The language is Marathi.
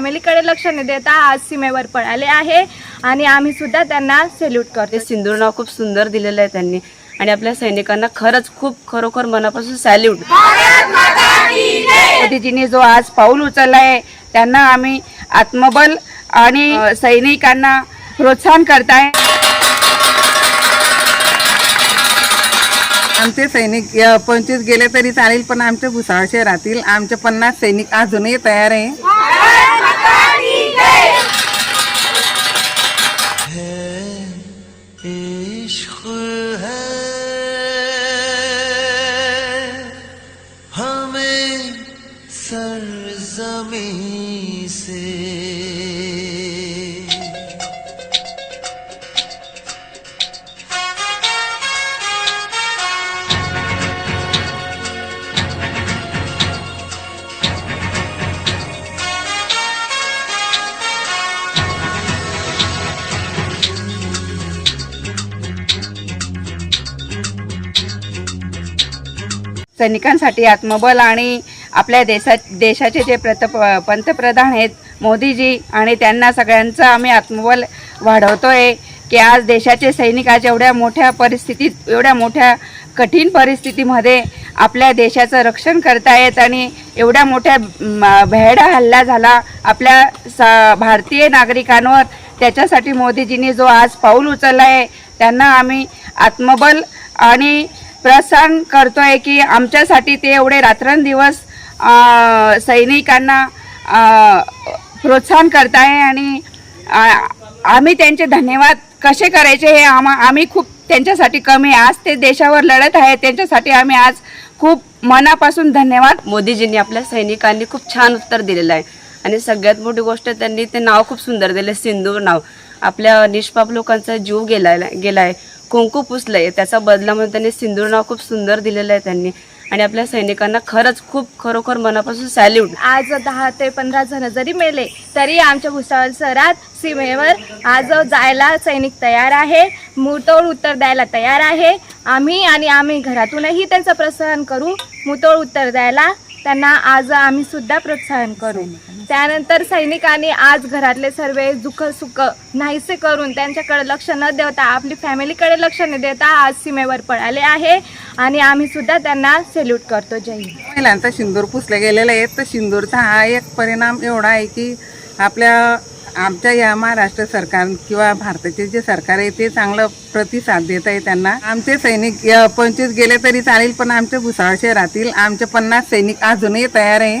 फॅमिलीकडे लक्ष न देता आज सीमेवर पळाले आहे. आणि आम्ही सुद्धा त्यांना सेल्यूट करतो सिंदूर नाव खूप सुंदर दिलेलं आहे त्यांनी. आणि आपल्या सैनिकांना खरंच खूप खरोखर मनापासून सॅल्यूट मोदीजींनी जो आज पाऊल उचलला आहे त्यांना आम्ही आत्मबल आणि सैनिकांना प्रोत्साहन करताय. आमचे सैनिक पंचवीस गेले तरी चालेल पण आमच्या भुसावळ शहरातील आमचे पन्नास सैनिक अजूनही तयार आहे. सरजमी से। सैनिकांसाठी आत्मबल आणि आपल्या देशा देशाचे जे प्रत पंतप्रधान आहेत मोदीजी आणि त्यांना सगळ्यांचं आम्ही आत्मबल वाढवतो आहे की आज देशाचे सैनिक आज एवढ्या मोठ्या परिस्थितीत एवढ्या मोठ्या कठीण परिस्थितीमध्ये आपल्या देशाचं रक्षण करतायत आणि एवढ्या मोठ्या भेडा भ्याडा हल्ला झाला आपल्या सा भारतीय नागरिकांवर. त्याच्यासाठी मोदीजींनी जो आज पाऊल उचलला आहे त्यांना आम्ही आत्मबल आणि प्रोत्साहन आहे की आमच्यासाठी ते एवढे रात्रंदिवस सैनिकांना प्रोत्साहन प्रोत्साहन करताय आणि आम्ही त्यांचे धन्यवाद कसे करायचे हे आम्हा आम्ही खूप त्यांच्यासाठी कमी आहे. आज ते देशावर लढत आहे त्यांच्यासाठी आम्ही आज खूप मनापासून धन्यवाद. मोदीजींनी आपल्या सैनिकांनी खूप छान उत्तर दिलेलं आहे. आणि सगळ्यात मोठी गोष्ट त्यांनी ते नाव खूप सुंदर दिले सिंदूर नाव. आपल्या निष्पाप लोकांचा जीव गेलायला गेला आहे कुंकू पुसलं आहे त्याचा बदला म्हणून त्यांनी सिंदूर नाव खूप सुंदर दिलेलं आहे त्यांनी. आणि आपल्या सैनिकांना खरंच खूप खरोखर मनापासून सॅल्यूट. आज दहा ते पंधरा जण जरी मेले तरी आमच्या भुसावळ शहरात सीमेवर आज जायला सैनिक तयार आहे. मुतोड उत्तर द्यायला तयार आहे. आम्ही आणि आम्ही घरातूनही त्यांचं प्रोत्साहन करू. मुतोड उत्तर द्यायला त्यांना आज आम्ही सुद्धा प्रोत्साहन करू. त्यानंतर सैनिकांनी आज घरातले सर्व दुःख सुख नाहीसे करून त्यांच्याकडे लक्ष न देता आपली फॅमिलीकडे लक्ष न देता आज सीमेवर पळाले आहे. आणि आम्ही सुद्धा त्यांना सेल्यूट करतो. जय महिलांचा सिंदूर पुसले गेलेला आहे. तर सिंदूरचा हा एक परिणाम एवढा आहे की आपल्या आमच्या या महाराष्ट्र सरकार किंवा भारताचे जे सरकार आहे ते चांगलं प्रतिसाद देत आहे त्यांना. आमचे सैनिक पंचवीस गेले तरी चालेल पण आमच्या भुसावळ शहरातील आमचे पन्नास सैनिक अजूनही तयार आहे.